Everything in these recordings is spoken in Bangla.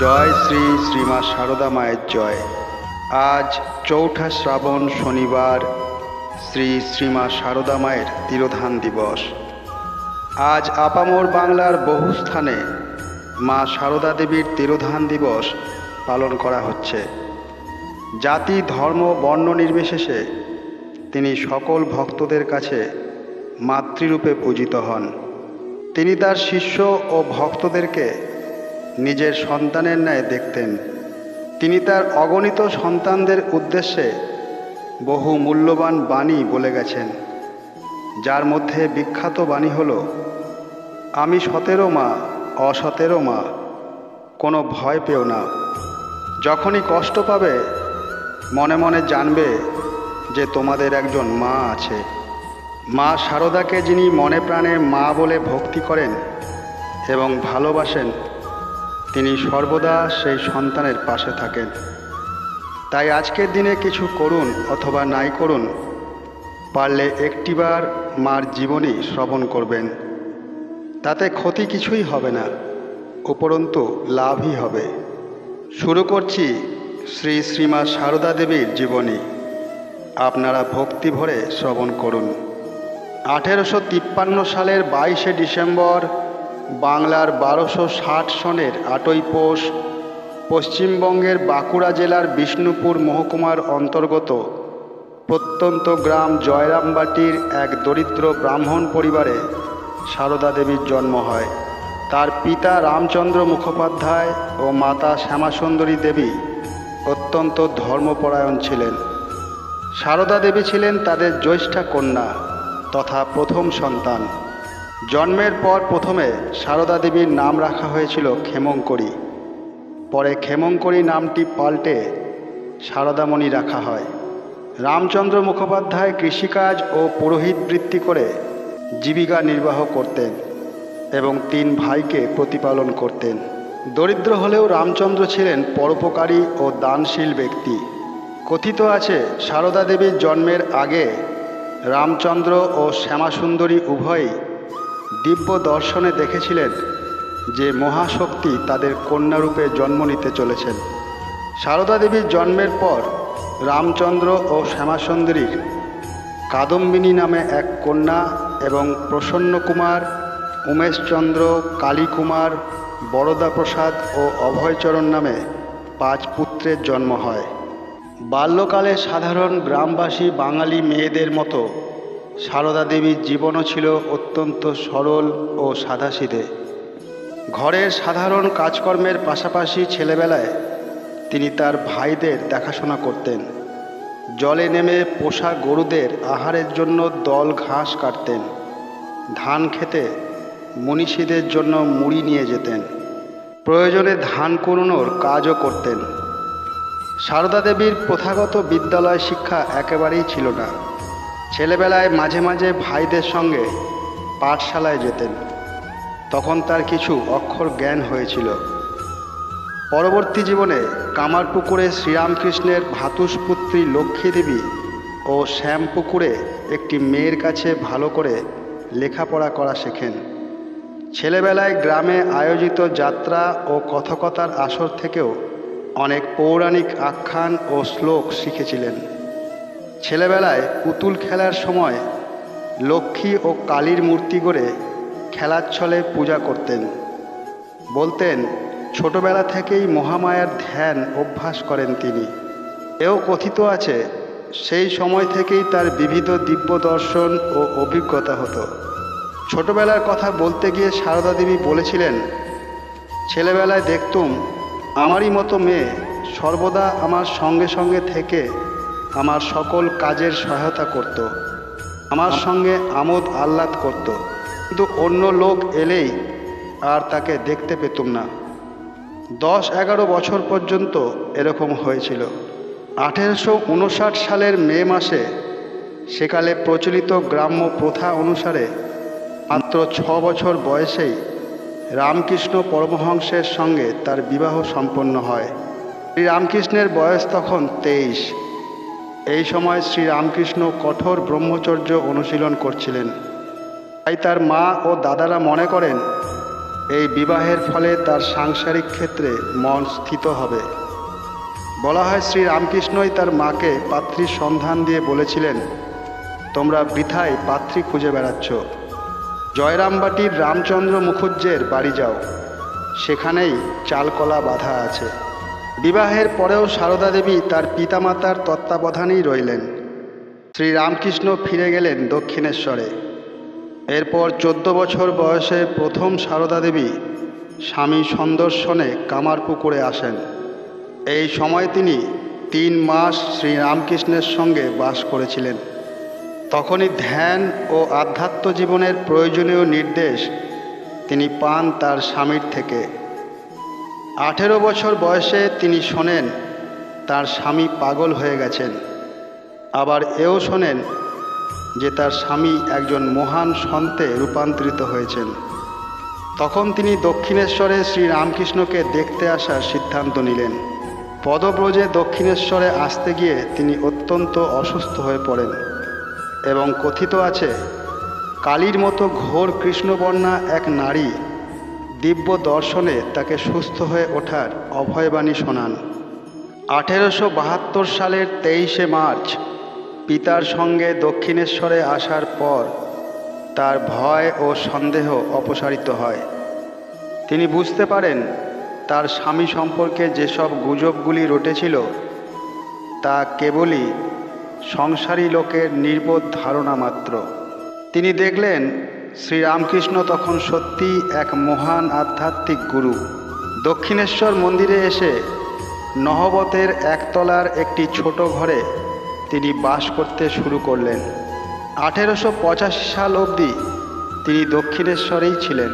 জয় শ্রী শ্রীমা সারদা মায়ের জয়। আজ চৌঠা শ্রাবণ শনিবার শ্রী শ্রীমা সারদা মায়ের তিরোধান দিবস। আজ আপামোর বাংলার বহু স্থানে মা সারদা দেবীর তিরোধান দিবস পালন করা হচ্ছে। জাতি, ধর্ম, বর্ণ নির্বিশেষে তিনি সকল ভক্তদের কাছে মাতৃরূপে পূজিত হন। তিনি তার শিষ্য ও ভক্তদেরকে নিজের সন্তানের ন্যায় দেখতেন। তিনি তার অগণিত সন্তানদের উদ্দেশ্যে বহু মূল্যবান বাণী বলে গেছেন। যার মধ্যে বিখ্যাত বাণী হল, আমি সতেরো মা, অসতেরো মা, কোনো ভয় পেও না। যখনই কষ্ট পাবে, মনে মনে জানবে যে তোমাদের একজন মা আছে। মা শারদাকে যিনি মনে প্রাণে মা বলে ভক্তি করেন এবং ভালোবাসেন তিনি সর্বদা সেই সন্তানের পাশে থাকেন। তাই আজকের দিনে কিছু করুন অথবা নাই করুন, পারলে একটিবার মার জীবনী শ্রবণ করবেন। তাতে ক্ষতি কিছুই হবে না, উপরন্তু লাভই হবে। শুরু করছি শ্রী শ্রীমা সারদা দেবীর জীবনী। আপনারা ভক্তি ভরে শ্রবণ করুন। আঠেরোশো তিপ্পান্ন সালের বাইশে ডিসেম্বর বাংলার বারোশো ষাট সনের আটই পৌষ পশ্চিমবঙ্গের বাঁকুড়া জেলার বিষ্ণুপুর মহকুমার অন্তর্গত। প্রত্যন্ত গ্রাম জয়রামবাটির এক দরিদ্র ব্রাহ্মণ পরিবারে সারদা দেবীর জন্ম হয়। তার পিতা রামচন্দ্র মুখোপাধ্যায় ও মাতা শ্যামাসুন্দরী দেবী অত্যন্ত ধর্মপরায়ণ ছিলেন। সারদা দেবী ছিলেন তাদের জ্যৈষ্ঠা কন্যা তথা প্রথম সন্তান। জন্মের পর প্রথমে সারদা দেবীর নাম রাখা হয়েছিল ক্ষেমঙ্করী। পরে ক্ষেমঙ্করী নামটি পাল্টে সারদামণি রাখা হয়। রামচন্দ্র মুখোপাধ্যায় কৃষিকাজ ও পুরোহিত বৃত্তি করে জীবিকা নির্বাহ করতেন এবং তিন ভাইকে প্রতিপালন করতেন। দরিদ্র হলেও রামচন্দ্র ছিলেন পরোপকারী ও দানশীল ব্যক্তি। কথিত আছে, সারদা দেবীর জন্মের আগে রামচন্দ্র ও শ্যামাসুন্দরী উভয়ই দিব্য দর্শনে দেখেছিলেন যে মহাশক্তি তাদের কন্যারূপে জন্ম নিতে চলেছেন। সারদা দেবীর জন্মের পর রামচন্দ্র ও শ্যামাসুন্দরীর কাদম্বিনী নামে এক কন্যা এবং প্রসন্ন কুমার, উমেশচন্দ্র, কালীকুমার বরদা প্রসাদ ও অভয়চরণ নামে পাঁচ পুত্রের জন্ম হয়। বাল্যকালে সাধারণ গ্রামবাসী বাঙালি মেয়েদের মতো সারদা দেবীর জীবনও ছিল অত্যন্ত সরল ও সাদাসিধে। ঘরের সাধারণ কাজকর্মের পাশাপাশি ছেলেবেলায় তিনি তার ভাইদের দেখাশোনা করতেন। জলে নেমে পোষা গরুদের আহারের জন্য দল ঘাস কাটতেন। ধান খেতে মনীষীদের জন্য মুড়ি নিয়ে যেতেন। প্রয়োজনে ধান কুড়োনোর কাজও করতেন। সারদা দেবীর প্রথাগত বিদ্যালয় শিক্ষা একেবারেই ছিল না। ছেলেবেলায় মাঝে মাঝে ভাইদের সঙ্গে পাঠশালায় যেতেন। তখন তার কিছু অক্ষর জ্ঞান হয়েছিল। পরবর্তী জীবনে কামারপুকুরে শ্রীরামকৃষ্ণের ভাতুষপুত্রী লক্ষ্মী দেবী ও শ্যামপুকুরে একটি মেয়ের কাছে ভালো করে লেখাপড়া করা শেখেন। ছেলেবেলায় গ্রামে আয়োজিত যাত্রা ও কথকতার আসর থেকেও অনেক পৌরাণিক আখ্যান ও শ্লোক শিখেছিলেন। ছেলেবেলায় পুতুল খেলার সময় লক্ষ্মী ও কালীর মূর্তি গড়ে খেলার ছলে পূজা করতেন। বলতেন, ছোটবেলা থেকেই মহামায়ার ধ্যান অভ্যাস করেন তিনি। এও কথিত আছে, সেই সময় থেকেই তার বিবিধ দিব্য দর্শন ও অভিজ্ঞতা হতো। ছোটবেলার কথা বলতে গিয়ে সারদা দেবী বলেছিলেন, ছেলেবেলায় দেখতুম, আমারই মতো মেয়ে সর্বদা আমার সঙ্গে সঙ্গে থেকে আমার সকল কাজের সহায়তা করত। আমার সঙ্গে আমোদ আহ্লাদ করত। কিন্তু অন্য লোক এলেই আর তাকে দেখতে পেতুম না। দশ এগারো বছর পর্যন্ত এরকম হয়েছিল। আঠেরোশো উনষাট সালের মে মাসে সেকালে প্রচলিত গ্রাম্য প্রথা অনুসারে মাত্র ছ বছর বয়সেই রামকৃষ্ণ পরমহংসের সঙ্গে তার বিবাহ সম্পন্ন হয়। শ্রী রামকৃষ্ণের বয়স তখন তেইশ। এই সময় শ্রী রামকৃষ্ণ কঠোর ব্রহ্মচর্য অনুশীলন করছিলেন। তাই তার মা ও দাদারা মনে করেন, এই বিবাহের ফলে তার সাংসারিক ক্ষেত্রে মন স্থিত হবে। বলা হয় শ্রী রামকৃষ্ণই তার মাকে পাত্রীর সন্ধান দিয়ে বলেছিলেন, তোমরা বৃথায় পাত্রী খুঁজে বেড়াচ্ছ। জয়রামবাটির রামচন্দ্র মুখুজ্জের বাড়ি যাও। সেখানেই চালকলা বাধা আছে। বিবাহের পরেও সারদা দেবী তার পিতামাতার তত্ত্বাবধানেই রইলেন। শ্রী রামকৃষ্ণ ফিরে গেলেন দক্ষিণেশ্বরে। এরপর চোদ্দ বছর বয়সে প্রথম সারদা দেবী স্বামী সন্দর্শনে কামারপুকুরে আসেন। এই সময় তিনি তিন মাস শ্রী রামকৃষ্ণের সঙ্গে বাস করেছিলেন। তখনই ধ্যান ও আধ্যাত্ম জীবনের প্রয়োজনীয় নির্দেশ তিনি পান তার স্বামীর থেকে। আঠেরো বছর বয়সে তিনি শোনেন, তার স্বামী পাগল হয়ে গেছেন। আবার এও শোনেন যে তার স্বামী একজন মহান সন্তে রূপান্তরিত হয়েছেন। তখন তিনি দক্ষিণেশ্বরে শ্রীরামকৃষ্ণকে দেখতে আসার সিদ্ধান্ত নিলেন। পদব্রজে দক্ষিণেশ্বরে আসতে গিয়ে তিনি অত্যন্ত অসুস্থ হয়ে পড়েন এবং কথিত আছে, কালীর মতো ঘোর কৃষ্ণবর্ণা এক নারী দিব্য দর্শনে তাকে সুস্থ হয়ে ওঠার অভয়বাণী শোনান। আঠেরোশো বাহাত্তর সালের তেইশে মার্চ, পিতার সঙ্গে দক্ষিণেশ্বরে আসার পর তার ভয় ও সন্দেহ অপসারিত হয়। তিনি বুঝতে পারেন, তার স্বামী সম্পর্কে যেসব গুজবগুলি রটেছিল, তা কেবলই সংসারী লোকের নির্বোধ ধারণা মাত্র। তিনি দেখলেন শ্রীরামকৃষ্ণ তখন সত্যি এক মহান আধ্যাত্মিক গুরু। দক্ষিণেশ্বর মন্দিরে এসে নহবতের একতলার একটি ছোট ঘরে তিনি বাস করতে শুরু করলেন। আঠেরোশো পঁচাশি সাল অবধি তিনি দক্ষিণেশ্বরেই ছিলেন।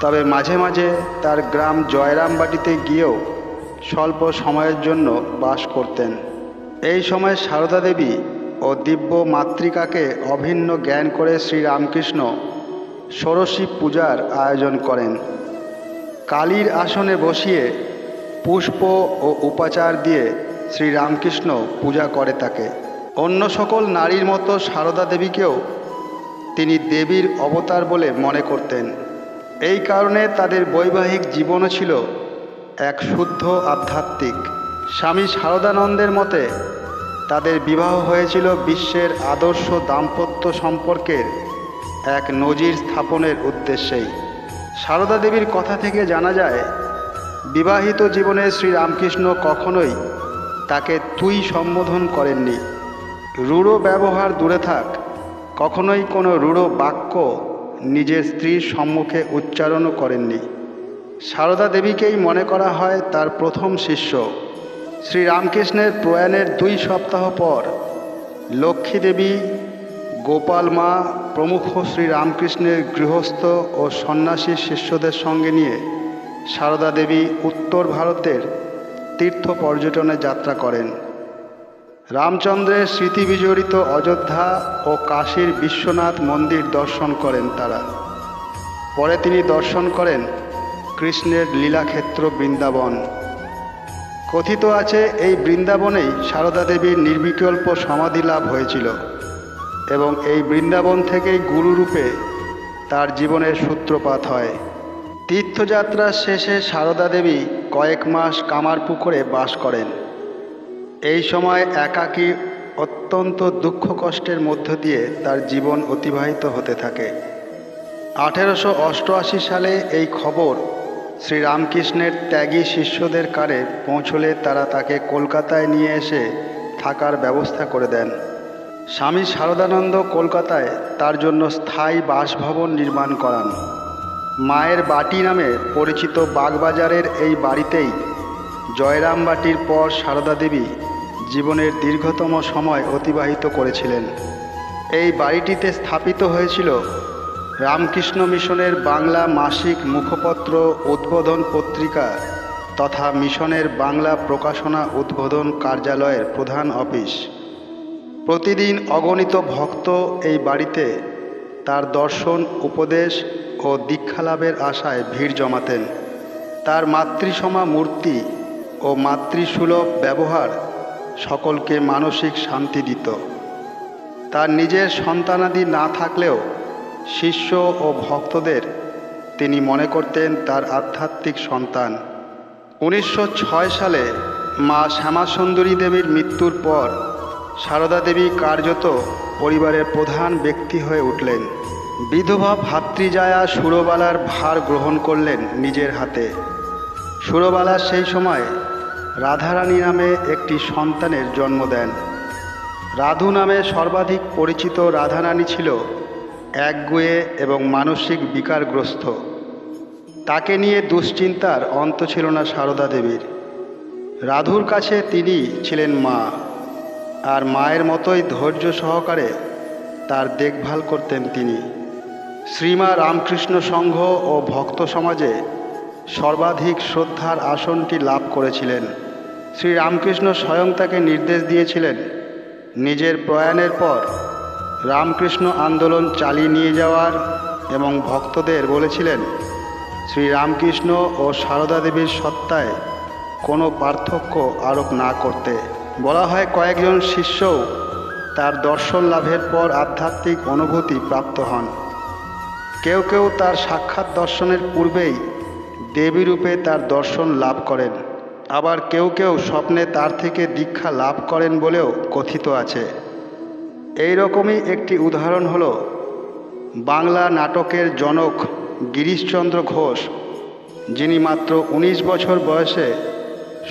তবে মাঝে মাঝে তার গ্রাম জয়রামবাটিতে গিয়েও স্বল্প সময়ের জন্য বাস করতেন। এই সময় সারদা দেবী ও দিব্য মাতৃকাকে অভিন্ন জ্ঞান করে শ্রীরামকৃষ্ণ ষোড়শী পূজার আয়োজন করেন। কালীর আসনে বসিয়ে পুষ্প ও উপাচার দিয়ে শ্রীরামকৃষ্ণ পূজা করে তাকে। অন্য সকল নারীর মতো সারদা দেবীকেও তিনি দেবীর অবতার বলে মনে করতেন। এই কারণে তাদের বৈবাহিক জীবনও ছিল এক শুদ্ধ আধ্যাত্মিক। স্বামী শারদানন্দের মতে তাদের বিবাহ হয়েছিল বিশ্বের আদর্শ দাম্পত্য সম্পর্কের এক নজির স্থাপনের উদ্দেশ্যেই। সারদা দেবীর কথা থেকে জানা যায়, বিবাহিত জীবনে শ্রীরামকৃষ্ণ কখনোই তাকে তুই সম্বোধন করেননি। রূঢ় ব্যবহার দূরে থাক, কখনোই কোনো রূঢ় বাক্য নিজের স্ত্রীর সম্মুখে উচ্চারণও করেননি। সারদা দেবীকেই মনে করা হয় তার প্রথম শিষ্য। শ্রীরামকৃষ্ণের প্রয়াণের দুই সপ্তাহ পর লক্ষ্মী দেবী গোপাল মা, প্রমুখ শ্রীরামকৃষ্ণের গৃহস্থ ও সন্ন্যাসী শিষ্যদের সঙ্গে নিয়ে সারদা দেবী উত্তর ভারতের তীর্থ পর্যটনে যাত্রা করেন। রামচন্দ্রের স্মৃতি বিজড়িত অযোধ্যা ও কাশীর বিশ্বনাথ মন্দির দর্শন করেন তারা। পরে তিনি দর্শন করেন কৃষ্ণের লীলাক্ষেত্র বৃন্দাবন। কথিত আছে, এই বৃন্দাবনেই সারদা দেবীর নির্বিকল্প সমাধি লাভ হয়েছিল এবং এই বৃন্দাবন থেকেই গুরুরূপে তার জীবনের সূত্রপাত হয়। তীর্থযাত্রার শেষে সারদা দেবী কয়েক মাস কামারপুকুরে বাস করেন। এই সময় একাকী অত্যন্ত দুঃখ কষ্টের মধ্য দিয়ে তার জীবন অতিবাহিত হতে থাকে। আঠেরোশো অষ্টআশি সালে এই খবর শ্রীরামকৃষ্ণের ত্যাগী শিষ্যদের কারে পৌঁছলে তারা তাকে কলকাতায় নিয়ে এসে থাকার ব্যবস্থা করে দেন। স্বামী শারদানন্দ কলকাতায় তার জন্য স্থায়ী বাসভবন নির্মাণ করান। মায়ের বাটি নামে পরিচিত বাগবাজারের এই বাড়িতেই জয়রামবাটির পর সারদা দেবী জীবনের দীর্ঘতম সময় অতিবাহিত করেছিলেন। এই বাড়িটিতে স্থাপিত হয়েছিল রামকৃষ্ণ মিশনের বাংলা মাসিক মুখপত্র উদ্বোধন পত্রিকা তথা মিশনের বাংলা প্রকাশনা উদ্বোধন কার্যালয়ের প্রধান অফিস। প্রতিদিন অগণিত ভক্ত এই বাড়িতে তার দর্শন, উপদেশ ও দীক্ষালাভের আশায় ভিড় জমাতেন। তার মাতৃসমা মূর্তি ও মাতৃসুলভ ব্যবহার সকলকে মানসিক শান্তি দিত। তার নিজের সন্তানাদি না থাকলেও শিষ্য ও ভক্তদের তিনি মনে করতেন তার আধ্যাত্মিক সন্তান। উনিশশো ছয় সালে মা শ্যামাসুন্দরী দেবীর মৃত্যুর পর সারদা দেবী কার্যত পরিবারের প্রধান ব্যক্তি হয়ে উঠলেন। বিধবা ভাতৃজায়া সুরবালার ভার গ্রহণ করলেন নিজের হাতে। সুরবালা সেই সময় রাধারানী নামে একটি সন্তানের জন্ম দেন। রাধু নামে সর্বাধিক পরিচিত রাধারানী ছিল একগুয়ে এবং মানসিক বিকারগ্রস্ত। তাকে নিয়ে দুশ্চিন্তার অন্ত ছিল না সারদা দেবীর। রাধুর কাছে তিনি ছিলেন মা, আর মায়ের মতোই ধৈর্য সহকারে তার দেখভাল করতেন তিনি। শ্রীমা রামকৃষ্ণ সংঘ ও ভক্ত সমাজে সর্বাধিক শ্রদ্ধার আসনটি লাভ করেছিলেন। শ্রী রামকৃষ্ণ স্বয়ং তাকে নির্দেশ দিয়েছিলেন, নিজের প্রয়াণের পর রামকৃষ্ণ আন্দোলন চালিয়ে নিয়ে যাওয়ার এবং ভক্তদের বলেছিলেন শ্রী রামকৃষ্ণ ও সারদা দেবীর সত্তায় কোনো পার্থক্য আরোপ না করতে। বলা হয় কয়েকজন শিষ্যও তার দর্শন লাভের পর আধ্যাত্মিক অনুভূতি প্রাপ্ত হন। কেউ কেউ তার সাক্ষাৎ দর্শনের পূর্বেই দেবী রূপে তার দর্শন লাভ করেন। আবার কেউ কেউ স্বপ্নে তার থেকে দীক্ষা লাভ করেন বলেও কথিত আছে। এই রকমই একটি উদাহরণ হলো বাংলা নাটকের জনক গিরিশচন্দ্র ঘোষ, যিনি মাত্র ১৯ বছর বয়সে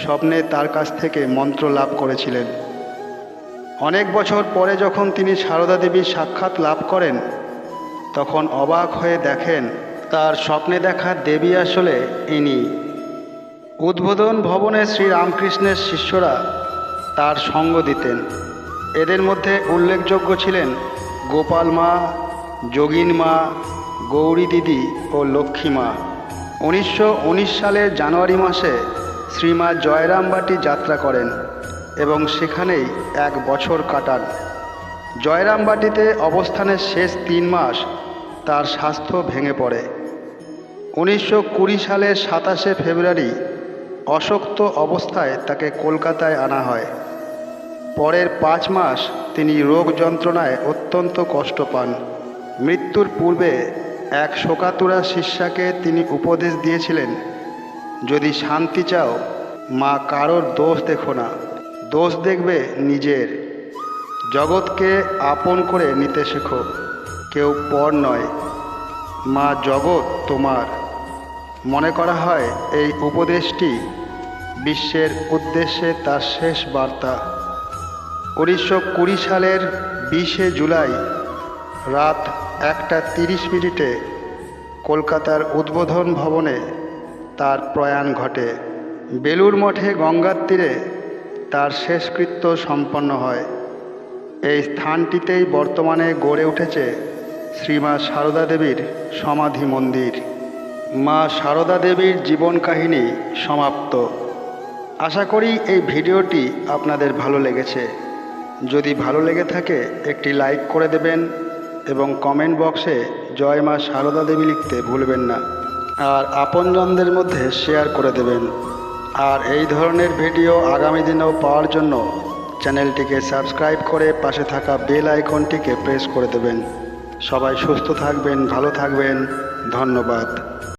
স্বপ্নে তার কাছ থেকে মন্ত্র লাভ করেছিলেন। অনেক বছর পরে যখন তিনি সারদা দেবীর সাক্ষাৎ লাভ করেন, তখন অবাক হয়ে দেখেন তার স্বপ্নে দেখা দেবী আসলে ইনি। উদ্বোধন ভবনে শ্রীরামকৃষ্ণের শিষ্যরা তার সঙ্গ দিতেন। এদের মধ্যে উল্লেখযোগ্য ছিলেন গোপাল মা, যোগিন মা, গৌরী দিদি ও লক্ষ্মী মা। উনিশশো উনিশ সালের জানুয়ারি মাসে শ্রীমা জয়রামবাটি যাত্রা করেন এবং সেখানেই এক বছর কাটান। জয়রামবাটিতে অবস্থানের শেষ তিন মাস তার স্বাস্থ্য ভেঙে পড়ে। উনিশশো কুড়ি সালের সাতাশে ফেব্রুয়ারি অশক্ত অবস্থায় তাকে কলকাতায় আনা হয়। পরের পাঁচ মাস তিনি রোগ যন্ত্রণায় অত্যন্ত কষ্ট পান। মৃত্যুর পূর্বে এক শোকাতুরা শিষ্যাকে তিনি উপদেশ দিয়েছিলেন, যদি শান্তি চাও, মা কারোর দোষ দেখো না, দোষ দেখবে নিজের। জগৎকে আপন করে নিতে শেখো, কেউ পর নয়। মা জগৎ তোমার। মনে করা হয় এই উপদেশটি বিশ্বের উদ্দেশ্যে তার শেষ বার্তা। উনিশশো কুড়ি সালের বিশে জুলাই রাত একটা তিরিশ মিনিটে কলকাতার উদ্বোধন ভবনে তার প্রয়াণ ঘটে। বেলুর মঠে গঙ্গার তীরে তার শেষকৃত্য সম্পন্ন হয়। এই স্থানটিতেই বর্তমানে গড়ে উঠেছে শ্রীমা সারদা দেবীর সমাধি মন্দির। মা সারদা দেবীর জীবন কাহিনী সমাপ্ত। আশা করি এই ভিডিওটি আপনাদের ভালো লেগেছে। যদি ভালো লেগে থাকে, একটি লাইক করে দেবেন এবং কমেন্ট বক্সে জয় মা সারদা দেবী লিখতে ভুলবেন না। আর আপনজনদের মধ্যে শেয়ার করে দেবেন। আর এই ধরনের ভিডিও আগামী দিনেও পাওয়ার জন্য চ্যানেলটিকে সাবস্ক্রাইব করে পাশে থাকা বেল আইকনটিকে প্রেস করে দেবেন। সবাই সুস্থ থাকবেন, ভালো থাকবেন। ধন্যবাদ।